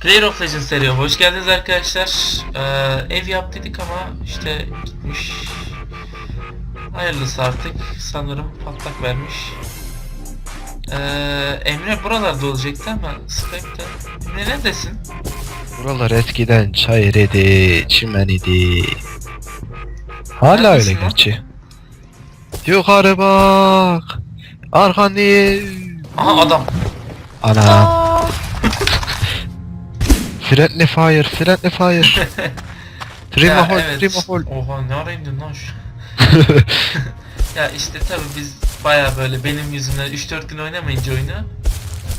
Player of Legends seriye hoş geldiniz arkadaşlar. Ee, ev yap dedik ama işte gitmiş. Hayırlısı artık. Sanırım patlak vermiş. Ee, Emre buralarda olacaktı ama Skype'da. Emre neredesin? Buralar eskiden çayır idi, çimen idi. Hala Neredesin öyle lan? gerçi. Yukarı bak. Arkan değil. Aha adam. Ana. Aa! Friendly fire, friendly fire. Trim a hole, evet. trim a hole. Oha ne ara indin lan şu. ya işte tabi biz baya böyle benim yüzümden 3-4 gün oynamayınca oyunu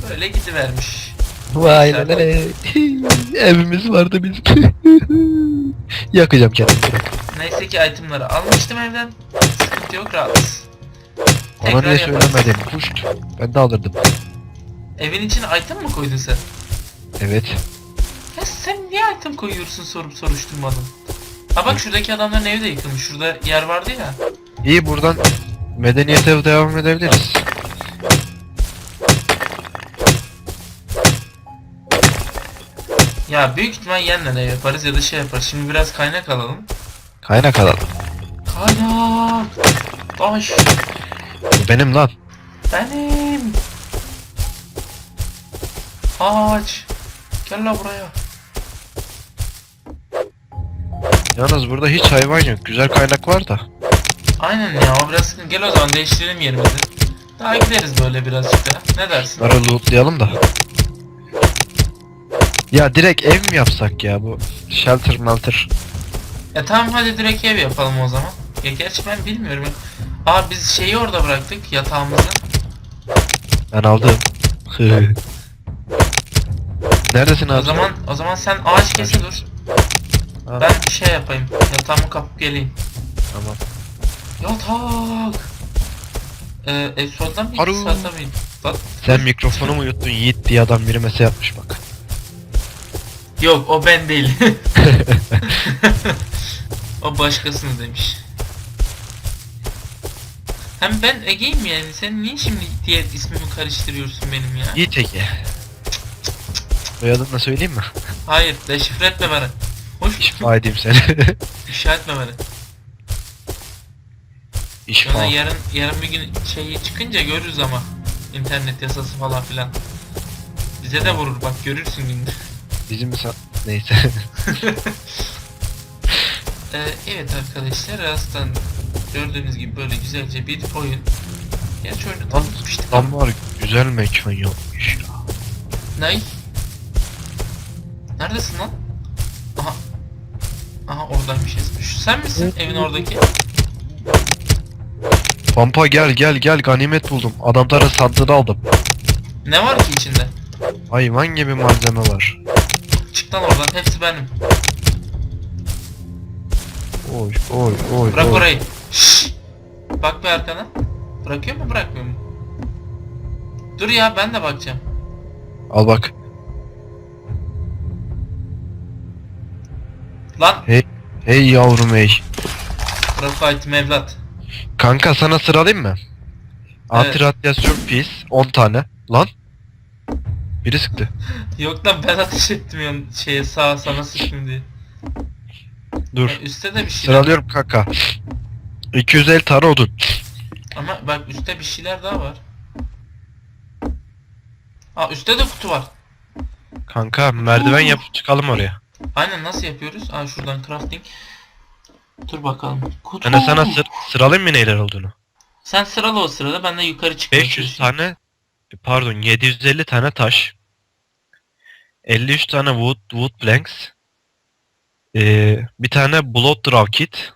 böyle gidivermiş. Vay Neyse. la la la. Evimiz vardı bizim. Yakacağım kendimi. Neyse ki itemları almıştım evden. Sıkıntı yok rahatız. Ona niye yapalım. söylemedin? Puşt. Ben de alırdım. Evin içine item mı koydun sen? Evet. Ya sen niye item koyuyorsun sorup soruşturmadın? Ha bak şuradaki adamların evi de yıkılmış. Şurada yer vardı ya. İyi buradan medeniyete devam edebiliriz. Ya büyük ihtimal yeniden ev yaparız ya da şey yaparız. Şimdi biraz kaynak alalım. Kaynak alalım. Kaynak! Taş! Bu benim lan. Benim! Ağaç! Gel la buraya. Yalnız burada hiç hayvan yok. Güzel kaynak var da. Aynen ya o biraz sıkıntı. Gel o zaman değiştirelim yerimizi. Daha gideriz böyle birazcık daha. Ne dersin? Bunları lootlayalım da. Ya direkt ev mi yapsak ya bu? Shelter melter. Ya tamam hadi direkt ev yapalım o zaman. Ya gerçi ben bilmiyorum. Aa biz şeyi orada bıraktık yatağımızı. Ben aldım. Neredesin abi? O zaman o zaman sen ağaç kesi dur. Ha, Ben şey yapayım. Yatağımı kapıp geleyim. Tamam. Yatak. Ee, ev soldan mıydı Aru. sağda mıydı? Lan, Sen mikrofonu mu yuttun Yiğit diye adam biri mesaj yapmış bak. Yok o ben değil. o başkasını demiş. Hem ben Ege'yim yani. Sen niye şimdi diğer ismimi karıştırıyorsun benim ya? Yiğit Ege. Soyadını söyleyeyim mi? Hayır, deşifre etme Hoş İşfa edeyim seni. ifşa etme beni. İşfa. Sonra yarın yarın bir gün şeyi çıkınca görürüz ama internet yasası falan filan. Bize de vurur bak görürsün günde. Bizim mi sa- Neyse. Ee, evet arkadaşlar Rastan gördüğünüz gibi böyle güzelce bir oyun. Gerçi oyunu tanıtmıştık ama. Tam var güzel mekan yapmış ya. Ney? Neredesin lan? Aha. Aha oradaymış Esmi. Şu sen misin evin oradaki? Pampa gel gel gel ganimet buldum. Adamların sandığını aldım. Ne var ki içinde? Hayvan gibi malzeme var. Çık lan oradan hepsi benim. Oy oy oy Bırak oy. orayı. Şşş. Bak bir arkana. Bırakıyor mu bırakmıyor mu? Dur ya ben de bakacağım. Al bak. Lan Hey yavrum hey. bırak item evlat. Kanka sana sıralayayım mı? Anti Evet. radyasyon pis 10 tane. Lan. Biri sıktı. Yok lan ben ateş ettim ya şeye sağa sana sıktım diye. Dur. E, üstte de bir şeyler. Sıralıyorum kanka. 250 tane odun. Ama bak üstte bir şeyler daha var. Aa üstte de kutu var. Kanka merdiven yapıp çıkalım oraya. Aynen nasıl yapıyoruz? Aa şuradan crafting. Dur bakalım. Kutu. Ben de sana sır sıralayayım mı neler olduğunu. Sen sırala o sırada ben de yukarı çıkmaya 500 çalışayım. tane pardon 750 tane taş. 53 tane wood wood planks. Ee, bir tane blood draw kit.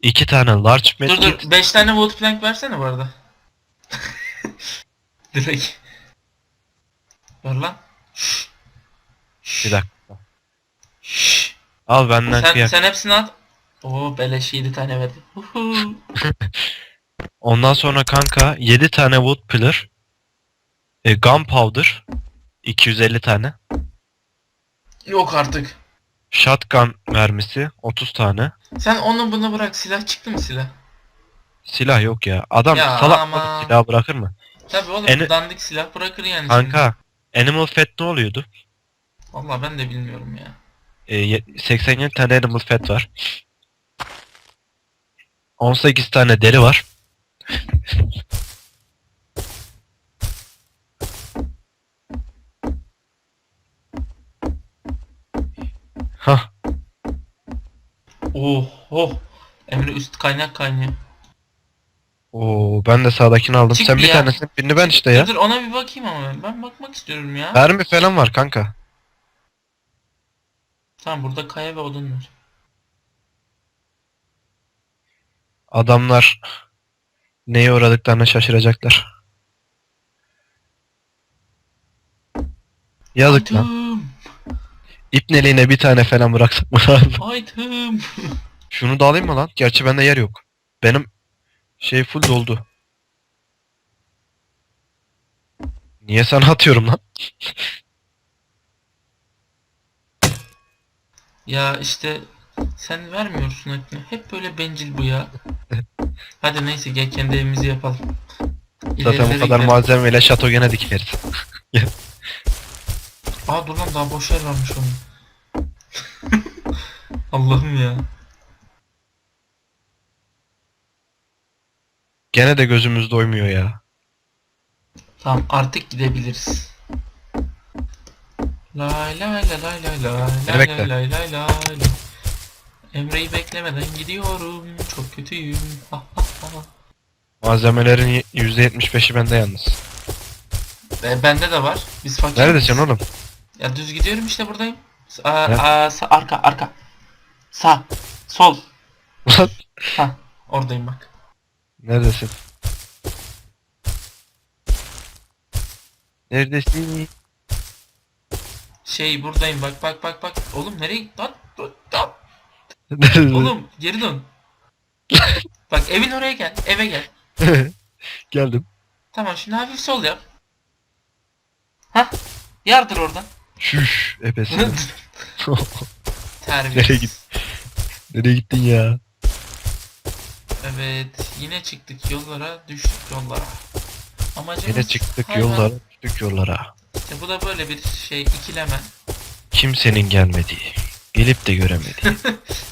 2 tane large med Dur kit. dur 5 tane wood plank versene bu arada. Direkt. Ver lan. Bir dakika. Al benden Sen, kıyak. sen hepsini at. Oo beleş 7 tane verdi. Uhu. Ondan sonra kanka 7 tane wood pillar. E, gunpowder 250 tane. Yok artık. Shotgun mermisi 30 tane. Sen onu bunu bırak. Silah çıktı mı silah? Silah yok ya. Adam Ya salak aman. mı silah bırakır mı? Tabi oğlum En- dandik silah bırakır yani. Kanka Animal Fat ne oluyordu? Vallahi ben de bilmiyorum ya. Ee, ye- 87 tane Animal Fat var. 18 tane deri var. Hah. Oh oh. Emre üst kaynak kaynıyor. Oo ben de sağdakini aldım. Çık Sen bir ya. tanesini birini ben işte ya. Dur ona bir bakayım ama ben. Ben bakmak istiyorum ya. Mermi falan var kanka. Tamam burada kaya ve odun var. Adamlar neye uğradıklarına şaşıracaklar. Yazık lan. Item. İpneliğine bir tane falan bıraksak mı lazım? Item. Şunu da alayım mı lan? Gerçi bende yer yok. Benim şey full doldu. Niye sana atıyorum lan? Ya işte sen vermiyorsun hep. Hep böyle bencil bu ya. Hadi neyse gel kendi evimizi yapalım. Zaten İlerilere bu kadar gidelim. malzemeyle şato gene dikeriz. Aa dur lan daha boş yer varmış onun. Allah'ım ya. Gene de gözümüz doymuyor ya. Tamam artık gidebiliriz. Lay lay lay lay lay lay lay lay lay lay lay. Emre'yi beklemeden gidiyorum. Çok kötüyüm. Ha, ha, ha. Malzemelerin %75'i bende yalnız. E, bende de var. Biz fakir. Neredesin oğlum? Ya düz gidiyorum işte buradayım. Aa, aa, sağ, arka arka. Sağ. Sol. Ha oradayım bak. Neredesin? Neredesin? Şey buradayım bak bak bak bak. Oğlum nereye lan? Dur, dur. Neredesin? Oğlum geri dön. bak evin oraya gel. Eve gel. Geldim. Tamam şimdi hafif sol yap. Hah. Yardır oradan. Şuş ebesini. Terbiyesiz. Nereye git- Nereye gittin ya? Evet yine çıktık yollara düştük yollara. Amacımız Yine çıktık hayvan- yollara, düştük yollara. İşte bu da böyle bir şey ikileme. Kimsenin gelmediği, gelip de göremediği,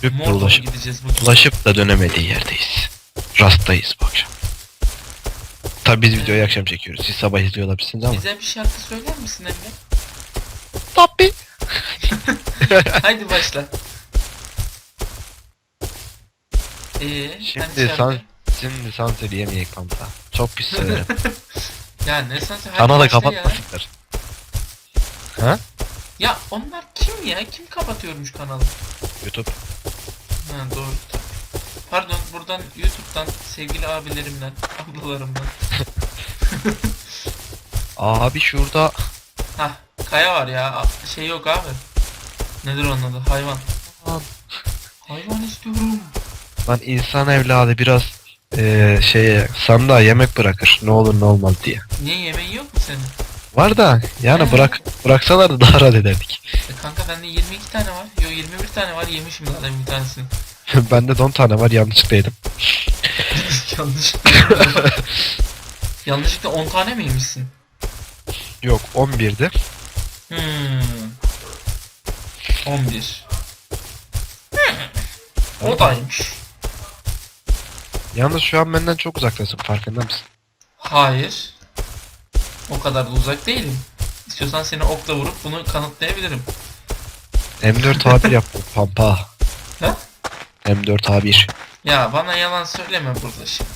dolaşıp, gideceğiz bugün. dolaşıp da dönemediği yerdeyiz. Rastayız bu akşam. Tabi biz videoyu akşam çekiyoruz. Siz sabah izliyor olabilirsiniz ama. Bize bir şarkı söyler misin Emre? Tabi. Haydi başla. Ee, Şimdi sen şarkı- san, şimdi sansür yemeyek kanka. Çok pis severim. Ya ne Kanalı başla ya. kapatmasınlar. Ha? Ya onlar kim ya? Kim kapatıyormuş kanalı? YouTube. Ha doğru. Pardon buradan YouTube'dan sevgili abilerimden, ablalarımdan. Abi şurada Hah kaya var ya. Şey yok abi. Nedir onun adı? Hayvan. Lan. Hayvan istiyorum. lan insan evladı biraz eee şeye sandığa yemek bırakır. Ne olur ne olmaz diye. Niye yemeğin yok mu senin? Var da yani bırak bıraksalar da daha rahat ederdik. E kanka bende 22 tane var. Yo 21 tane var. Yemişim zaten bir tanesini. Bende de 10 tane var yanlışlıkla yedim. Yanlışlıkla. Yanlışlıkla 10 tane mi yemişsin? Yok 11'di. Hmm. 11. Hmm. O daymış. Yalnız şu an benden çok uzaktasın farkında mısın? Hayır. O kadar da uzak değilim. İstiyorsan seni okla vurup bunu kanıtlayabilirim. M4 A1 yaptım pampa. Ha? M4 A1. Ya bana yalan söyleme burada şimdi.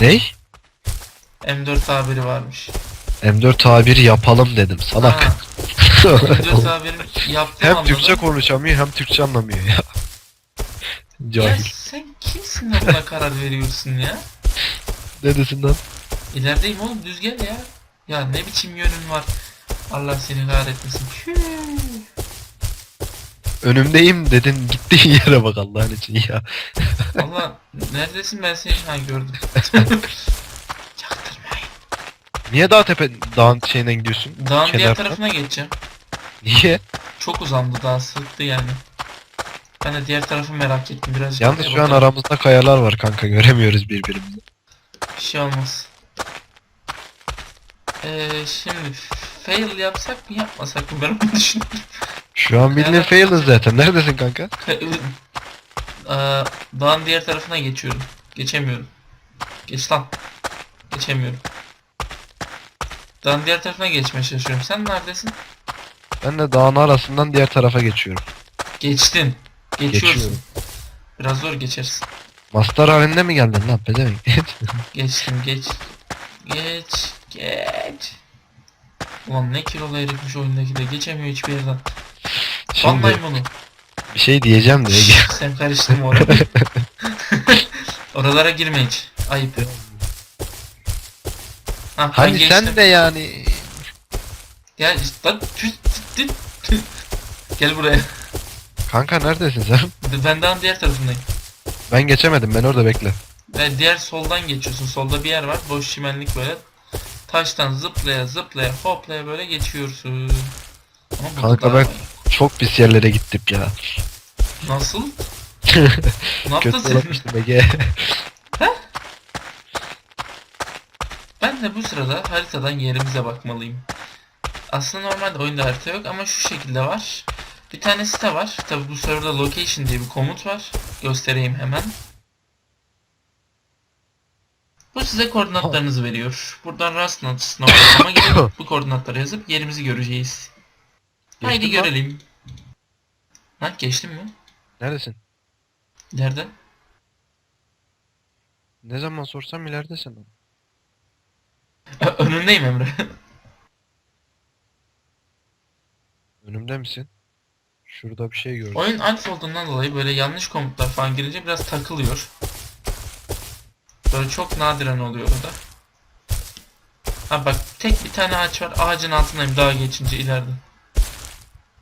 Ney? M4 haberi varmış. M4 A1 yapalım dedim salak. Ha, M4 haberi yaptığım hem anladım. Türkçe konuşamıyor hem Türkçe anlamıyor ya. Ya Cahil. sen kimsin de buna karar veriyorsun ya? Ne desin lan? İlerideyim oğlum düz gel ya. Ya ne biçim yönün var. Allah seni kahretmesin. Önümdeyim dedin gittiğin yere bak Allah'ın için ya. Allah neredesin ben seni ha gördüm. Çaktırmayın. Niye dağ tepe dağın şeyinden gidiyorsun? Dağın diğer Kenardan. tarafına geçeceğim. Niye? Çok uzandı daha sıktı yani. Ben de diğer tarafı merak ettim biraz. Yalnız şu an aramızda kayalar var kanka göremiyoruz birbirimizi. Bir şey olmaz. Ee, şimdi fail yapsak mı yapmasak mı ben onu düşünüyorum. Şu an bildiğin Evet. fail'ız zaten. Neredesin kanka? Aa, dağın diğer tarafına geçiyorum. Geçemiyorum. Geç lan. Geçemiyorum. Dağın diğer tarafına geçmeye çalışıyorum. Sen neredesin? Ben de dağın arasından diğer tarafa geçiyorum. Geçtin. Geçiyorsun. Geçiyorum. Biraz zor geçersin. Master halinde mi geldin lan pezevenk? Geçtim geç. Geç. Geç. Ulan ne kilolu herifmiş oyundaki de geçemiyor hiçbir yerden. Şimdi Vallahi bunu. bir şey diyeceğim de Ege. Sen karıştırma oraya. Oralara girme hiç. Ayıp. Ha, ben Hani geçtim. sen de yani Gel işte lan. tüt. Gel buraya. Kanka neredesin sen? Ben daha diğer tarafındayım. Ben geçemedim ben orada bekle. Ve diğer soldan geçiyorsun. Solda bir yer var. Boş çimenlik böyle. Taştan zıplaya zıplaya hoplaya böyle geçiyorsun. Ama Kanka ben-. Çok pis yerlere gittim ya. Nasıl? ne yaptın sen? Ege. Ben de bu sırada haritadan yerimize bakmalıyım. Aslında normalde oyunda harita yok ama şu şekilde var. Bir tane site var. Tabi bu serverda location diye bir komut var. Göstereyim hemen. Bu size koordinatlarınızı veriyor. Buradan rastnotes.com'a girip bu koordinatları yazıp yerimizi göreceğiz. Haydi lan. görelim. Ha geçtin mi? Neredesin? Nerede? Ne zaman sorsam ileridesin. Önündeyim Emre. Önümde misin? Şurada bir şey gördüm. Oyun alf olduğundan dolayı böyle yanlış komutlar falan girince biraz takılıyor. Böyle çok nadiren oluyor o da. Ha bak tek bir tane ağaç var. Ağacın altındayım daha geçince ileride.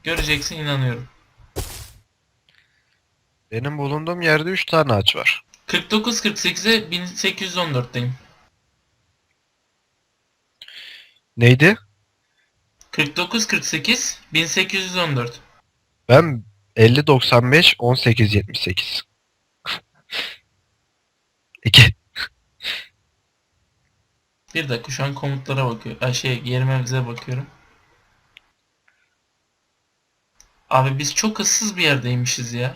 Göreceksin inanıyorum. Benim bulunduğum yerde 3 tane ağaç var. 49-48'e 1814'teyim. Neydi? 49-48 1814. Ben 50 95 18 78. 2. Bir dakika şu an komutlara bakıyor. Ay şey yerime bakıyorum. Abi biz çok ıssız bir yerdeymişiz ya.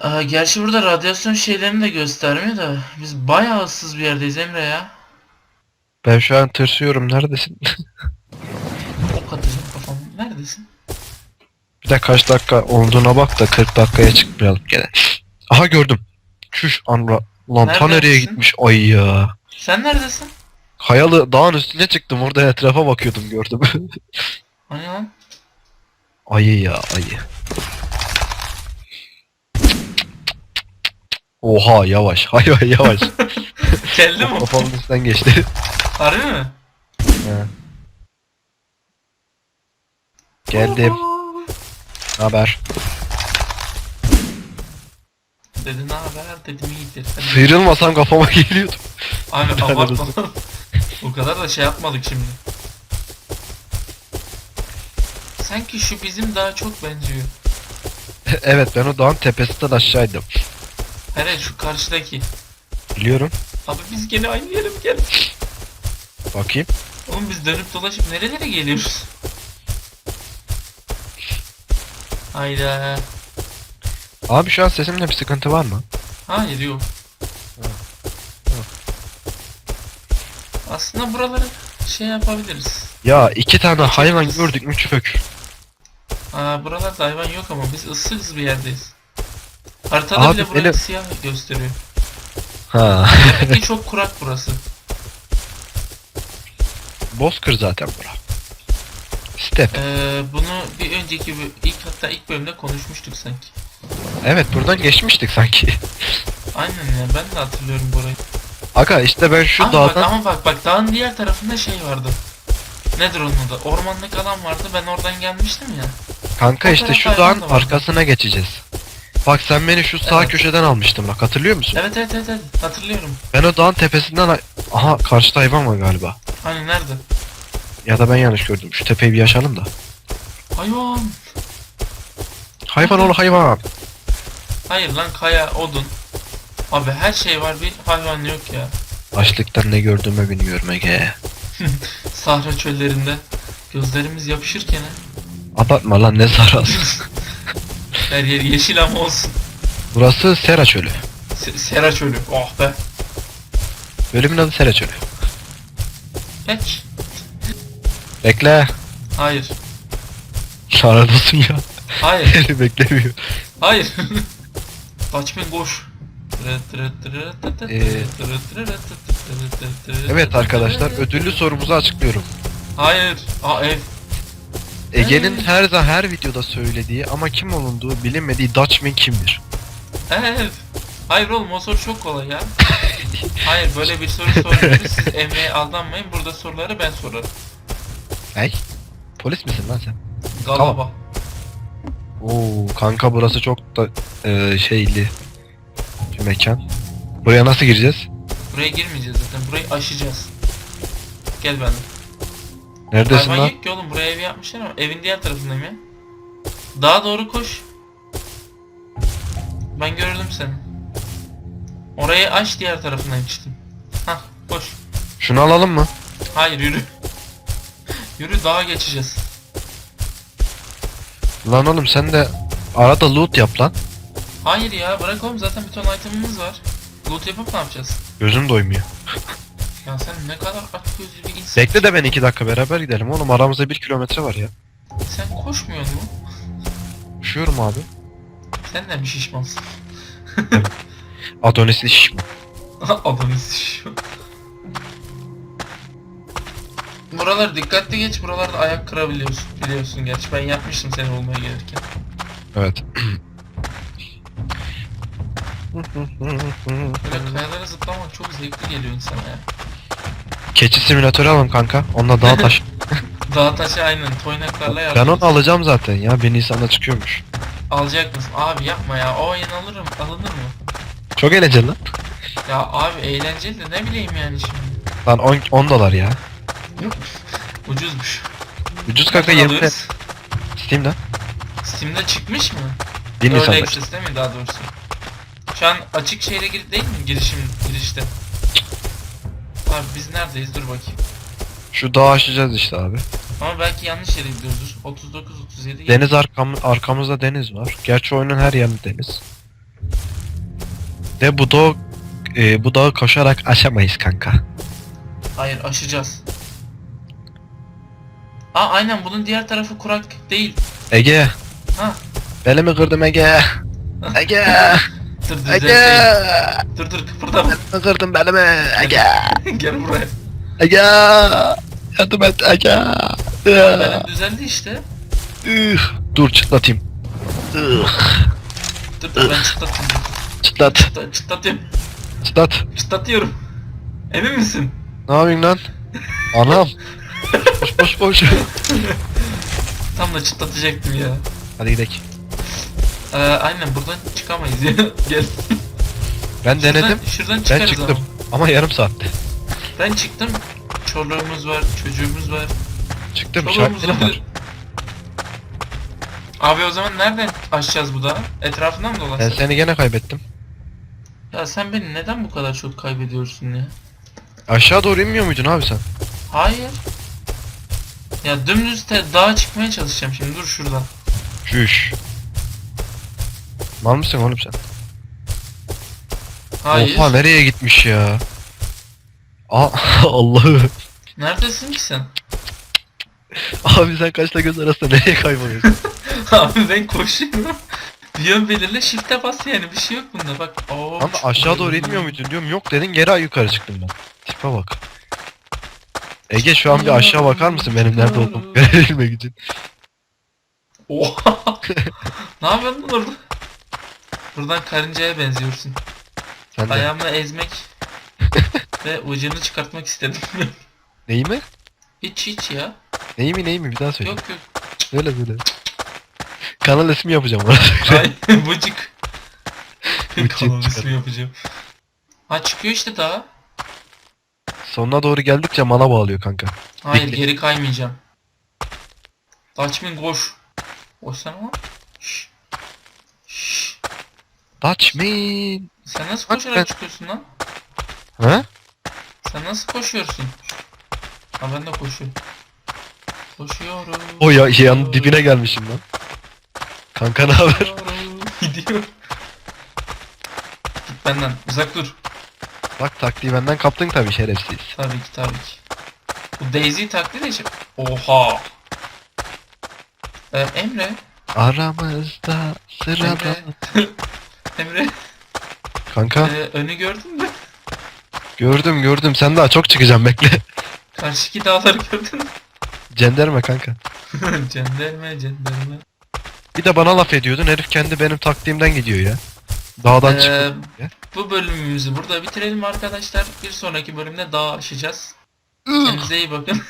Aa, gerçi burada radyasyon şeylerini de göstermiyor da biz bayağı ıssız bir yerdeyiz Emre ya. Ben şu an tırsıyorum. Neredesin? Ok atacağım kafamı. Neredesin? Bir de kaç dakika olduğuna bak da 40 dakikaya çıkmayalım gene. Aha gördüm. Çüş anla. Lan ta nereye gitmiş? Ay ya. Sen neredesin? Kayalı dağın üstüne çıktım. Orada etrafa bakıyordum gördüm. Hani lan? ayı ya ayı. Oha yavaş. Hayvan yavaş. Geldi mi? Kafamın üstünden geçti. Harbi mi? Geldim. Ne haber? Dedi ne haber dedim iyidir. Hadi. Sıyrılmasam kafama geliyordu. Abi abartma. o kadar da şey yapmadık şimdi. Sanki şu bizim daha çok benziyor. evet ben o dağın tepesinden aşağıydım. Hele şu karşıdaki. Biliyorum. Abi biz gene aynı yere mi geldik? Bakayım. Oğlum biz dönüp dolaşıp nerelere geliyoruz? Hayda. Abi şu an sesimde bir sıkıntı var mı? Hayır yok. Aslında buraları şey yapabiliriz. Ya iki tane hayvan gördük mü çök. Aa buralarda hayvan yok ama biz ıssız bir yerdeyiz. Haritada Abi bile burayı benim- siyah gösteriyor. Ha. Demek ki çok kurak burası. Bozkır zaten bura. Step. Ee, bunu bir önceki ilk hatta ilk bölümde konuşmuştuk sanki. Evet buradan geçmiştik sanki. Aynen ya ben de hatırlıyorum burayı. Aga işte ben şu ama bak, dağdan... ama bak bak dağın diğer tarafında şey vardı. Nedir onun adı? Ormanlık alan vardı. Ben oradan gelmiştim ya. Kanka o işte şu dağın da arkasına geçeceğiz. Bak sen beni şu sağ Evet. köşeden almıştın bak hatırlıyor musun? Evet evet evet, evet. hatırlıyorum. Ben o dağın tepesinden... Aha karşıda hayvan var galiba. Hani nerede? Ya da ben yanlış gördüm. Şu tepeyi bir yaşalım da. Hayvan. Hayvan ol hayvan. Hayır lan kaya, odun. Abi her şey var bir hayvan yok ya. Açlıktan ne gördüğümü bilmiyorum Ege. Sahra çöllerinde. Gözlerimiz yapışırken ha. Abartma lan ne zararı. Her yer yeşil ama olsun. Burası Sera Çölü. Se- Sera çölü. Oh be. Bölümün adı Sera Çölü. Geç. Bekle. Hayır. Olsun ya. Hayır. Beni beklemiyor. Hayır. Kaçmayın koş. Ee, Evet arkadaşlar ödüllü sorumuzu açıklıyorum. Hayır. Aa ev. Ege'nin her zaman her videoda söylediği ama kim olunduğu bilinmediği Dutchman kimdir? Ev. Hayır oğlum o soru çok kolay ya. Hayır böyle bir soru soruyoruz. Siz emeğe aldanmayın. Burada soruları ben sorarım. Hey? Polis misin lan sen? Galaba. Oo kanka burası çok da e, şeyli bir mekan. Buraya nasıl gireceğiz? Buraya girmeyeceğiz zaten. Burayı aşacağız. Gel benimle. Neredesin Hayvan lan? yok ki oğlum buraya ev yapmışlar ama evin diğer tarafındayım ya. Daha doğru koş. Ben gördüm seni. Orayı aç diğer tarafındayım işte. Hah koş. Şunu alalım mı? Hayır yürü. Yürü dağa geçeceğiz. Lan oğlum sen de arada loot yap lan. Hayır ya bırak oğlum zaten bir ton itemimiz var. Loot yapıp ne yapacağız? Gözüm doymuyor. Ya sen ne kadar aç gözlü bir insan. Bekle de ben iki dakika beraber gidelim oğlum aramızda bir kilometre var ya. Sen koşmuyor mu? Üşüyorum abi. Sen de mi şişmansın? Adonisli şişman. Adamız şişman. Buralar dikkatli geç. Buralarda ayak kırabiliyorsun. Biliyorsun gerçi. Ben yapmıştım seni olmaya gelirken. Evet. Böyle kayalara zıplamak çok zevkli geliyor insana ya. Keçi simülatörü alalım kanka. Onunla dağ taş. Dağ taşı aynen toynaklarla ben onu alacağım zaten ya. Bir Nisan'da çıkıyormuş. Alacak mısın? Abi yapma ya. O oyun alırım. Alınır mı? Çok eğlenceli lan. Ya abi eğlenceli de ne bileyim yani şimdi. Lan 10, 10 dolar ya. Ucuzmuş. Ucuz kanka Nereden 20 alıyoruz? Steam'den. Steam'de çıkmış mı? Bir Early Nisan'da. Access değil mi daha doğrusu? Şu an açık şeyle gir değil mi girişim girişte? Abi biz neredeyiz dur bakayım. Şu dağı aşacağız işte abi. Ama belki yanlış yere gidiyoruzdur. 39 37 Deniz arkam, arkamızda deniz var. Gerçi oyunun her yerinde deniz. De bu dağı e, bu dağı koşarak aşamayız kanka. Hayır aşacağız. Aa aynen bunun diğer tarafı kurak değil. Ege. Ha. Belimi kırdım Ege. Ege. Dur Ege. düzelteyim. Dur dur kıpırdama. Belimi kırdım belimi. Ege. Gel buraya. Ege. Yardım et Ege. Benim düzeldi işte. Üh. Dur çıtlatayım. Üh. Dur dur ben çıtlatayım. Çıtlat. Çıtla- Çıtlatıyorum. Çıtlat. Çıtlatıyorum. Emin misin? Ne yapıyorsun lan? Anam. Boş boş. Tam da çıtlatacaktım ya. Hadi gidelim. Ee, aynen buradan çıkamayız ya. Gel. Ben denedim. Şuradan, şuradan çıkarız çıktım. ama. Ama yarım saatte. Ben çıktım. Çoluğumuz var, çocuğumuz var. Çıktım. Çoluğumuz var. Abi o zaman nereden aşacağız bu dağı? Etrafından mı Ben dolaşacağız? seni gene kaybettim. Ya sen beni neden bu kadar çok kaybediyorsun ya? Aşağı doğru inmiyor muydun abi sen? Hayır. Ya dümdüz te dağa çıkmaya çalışacağım şimdi dur şuradan. Şuş. Mal mısın oğlum sen? Hayır. Oha nereye gitmiş ya? Aa Allah'ı. Neredesin ki sen? Abi sen kaçta göz arasında nereye kayboluyorsun? Abi ben koşuyorum. Yön belirle shift'e bas yani bir şey yok bunda bak. Oo, Ama aşağı doğru inmiyor muydun diyorum. Yok dedin geri yukarı çıktım ben. Tipe bak. Ege şu an bir aşağı bakar mısın benim nerede olduğumu görebilmek için? Oha. ne yapıyorsun lan orada? Buradan karıncaya benziyorsun. Sen de. Ayağımla ezmek ve ucunu çıkartmak istedim. Neyi mi? hiç hiç ya. Neyi mi neyi mi bir daha söyle. Yok yok. Söyle söyle. Kanal ismi yapacağım orada. Ay bıcık. Bıcık Kanal çıkar. ismi yapacağım. Ha çıkıyor işte daha. Sonuna doğru geldikçe mana bağlıyor kanka. Hayır geri kaymayacağım. Dutchman koş. Koşsana lan. Şşş. Şşş. Me. Sen nasıl koşarak ben- çıkıyorsun lan? Ha? Sen nasıl koşuyorsun? Ha ben de koşuyorum. Koşuyorum. O ya yan dibine gelmişim lan. Kanka ne haber? Gidiyor. Git benden uzak dur. Bak taktiği benden kaptın tabii şerefsiz. Tabii ki tabii ki. Bu Daisy taklit için. Oha. Ee, Emre. Aramızda sırada. Emre. Emre. Kanka Ee, önü gördün mü? gördüm gördüm sen daha çok çıkacaksın bekle. Karşıki dağları gördün mü? Cenderme kanka. cenderme cenderme. Bir de bana laf ediyordun herif kendi benim taktiğimden gidiyor ya. Dağdan Ee, ya. bu bölümümüzü burada bitirelim arkadaşlar. Bir sonraki bölümde dağ aşacağız. Kendinize iyi bakın.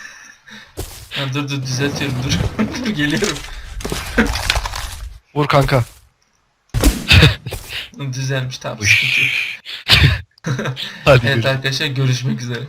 ha, dur dur düzeltiyorum dur. dur geliyorum. Vur kanka. Düzelmiş tamam. Hadi Evet görüşürüz. arkadaşlar görüşmek üzere.